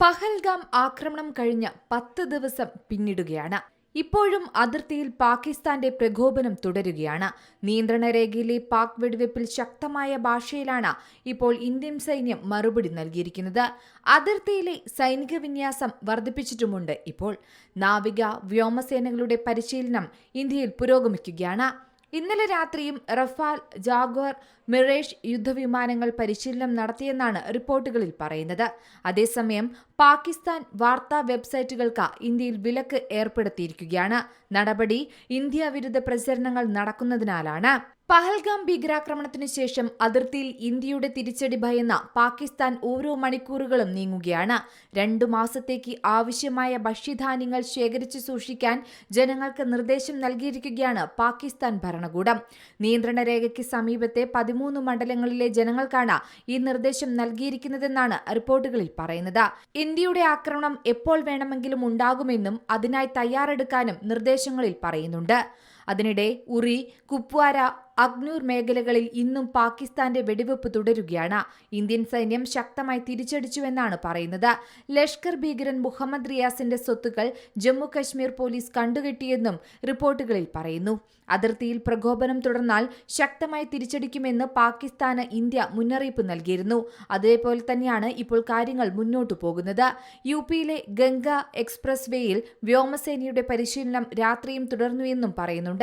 പഹൽഗാം ആക്രമണം കഴിഞ്ഞ പത്ത് ദിവസം പിന്നിടുകയാണ്. ഇപ്പോഴും അതിർത്തിയിൽ പാകിസ്ഥാന്റെ പ്രകോപനം തുടരുകയാണ്. നിയന്ത്രണരേഖയിലെ പാക് വെടിവെപ്പിൽ ശക്തമായ ഭാഷയിലാണ് ഇപ്പോൾ ഇന്ത്യൻ സൈന്യം മറുപടി നൽകിയിരിക്കുന്നത്. അതിർത്തിയിലെ സൈനിക വിന്യാസം വർദ്ധിപ്പിച്ചിട്ടുമുണ്ട് ഇപ്പോൾ. നാവിക വ്യോമസേനകളുടെ പരിശീലനം ഇന്ത്യയിൽ പുരോഗമിക്കുകയാണ്. ഇന്നലെ രാത്രിയും റഫാൽ ജാഗ്വർ മിറേഷ് യുദ്ധവിമാനങ്ങൾ പരിശീലനം നടത്തിയെന്നാണ് റിപ്പോർട്ടുകളിൽ പറയുന്നത്. അതേസമയം പാകിസ്ഥാൻ വാർത്താ വെബ്സൈറ്റുകൾക്ക് ഇന്ത്യയിൽ വിലക്ക് ഏർപ്പെടുത്തിയിരിക്കുകയാണ്. നടപടി ഇന്ത്യ വിരുദ്ധ പ്രചരണങ്ങൾ നടക്കുന്നതിനാലാണ്. പഹൽഗാം ഭീകരാക്രമണത്തിനു ശേഷം അതിർത്തിയിൽ ഇന്ത്യയുടെ തിരിച്ചടി ഭയന്ന പാകിസ്ഥാൻ ഓരോ മണിക്കൂറുകളും നീങ്ങുകയാണ്. രണ്ടു മാസത്തേക്ക് ആവശ്യമായ ഭക്ഷ്യധാന്യങ്ങൾ ശേഖരിച്ചു സൂക്ഷിക്കാൻ ജനങ്ങൾക്ക് നിർദ്ദേശം നൽകിയിരിക്കുകയാണ് പാകിസ്ഥാൻ ഭരണകൂടം. നിയന്ത്രണ രേഖയ്ക്ക് സമീപത്തെ പതിമൂന്ന് മണ്ഡലങ്ങളിലെ ജനങ്ങൾക്കാണ് ഈ നിർദ്ദേശം നൽകിയിരിക്കുന്നതെന്നാണ് റിപ്പോർട്ടുകളിൽ പറയുന്നത്. ഇന്ത്യയുടെ ആക്രമണം എപ്പോൾ വേണമെങ്കിലും ഉണ്ടാകുമെന്നും അതിനായി തയ്യാറെടുക്കാനും നിർദ്ദേശങ്ങളിൽ പറയുന്നുണ്ട്. അതിനിടെ ഉറി കുപ്വാര അഗ്നൂർ മേഖലകളിൽ ഇന്നും പാകിസ്ഥാന്റെ വെടിവെപ്പ് തുടരുകയാണ്. ഇന്ത്യൻ സൈന്യം ശക്തമായി തിരിച്ചടിച്ചുവെന്നാണ് പറയുന്നത്. ലഷ്കർ ഭീകരൻ മുഹമ്മദ് റിയാസിന്റെ സ്വത്തുക്കൾ ജമ്മു കശ്മീർ പോലീസ് കണ്ടുകെട്ടിയെന്നും റിപ്പോർട്ടുകളിൽ പറയുന്നു. അതിർത്തിയിൽ പ്രകോപനം തുടർന്നാൽ ശക്തമായി തിരിച്ചടിക്കുമെന്ന് പാകിസ്ഥാന് ഇന്ത്യ മുന്നറിയിപ്പ് നൽകിയിരുന്നു. അതേപോലെ തന്നെയാണ് ഇപ്പോൾ കാര്യങ്ങൾ മുന്നോട്ടു പോകുന്നത്. യു പിയിലെ ഗംഗ എക്സ്പ്രസ് വേയിൽ വ്യോമസേനയുടെ പരിശീലനം രാത്രിയും തുടർന്നുവെന്നും പറയുന്നുണ്ട്.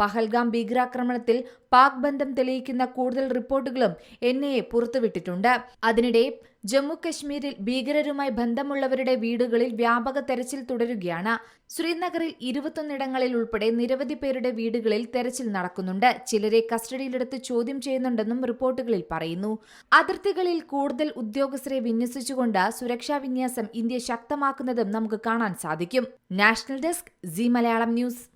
പഹൽഗാം ഭീകരാക്രമണത്തിൽ പാക് ബന്ധം തെളിയിക്കുന്ന കൂടുതൽ റിപ്പോർട്ടുകളും എൻ ഐ എ പുറത്തുവിട്ടിട്ടുണ്ട്. അതിനിടെ ജമ്മു കശ്മീരിൽ ഭീകരരുമായി ബന്ധമുള്ളവരുടെ വീടുകളിൽ വ്യാപക തെരച്ചിൽ തുടരുകയാണ്. ശ്രീനഗറിൽ ഇരുപത്തൊന്നിടങ്ങളിൽ ഉൾപ്പെടെ നിരവധി പേരുടെ വീടുകളിൽ തെരച്ചിൽ നടക്കുന്നുണ്ട്. ചിലരെ കസ്റ്റഡിയിലെടുത്ത് ചോദ്യം ചെയ്യുന്നുണ്ടെന്നും റിപ്പോർട്ടുകളിൽ പറയുന്നു. അതിർത്തികളിൽ കൂടുതൽ ഉദ്യോഗസ്ഥരെ വിന്യസിച്ചുകൊണ്ട് സുരക്ഷാ വിന്യാസം ഇന്ത്യ ശക്തമാക്കുന്നതും നമുക്ക് കാണാൻ സാധിക്കും. National desk Zee Malayalam news.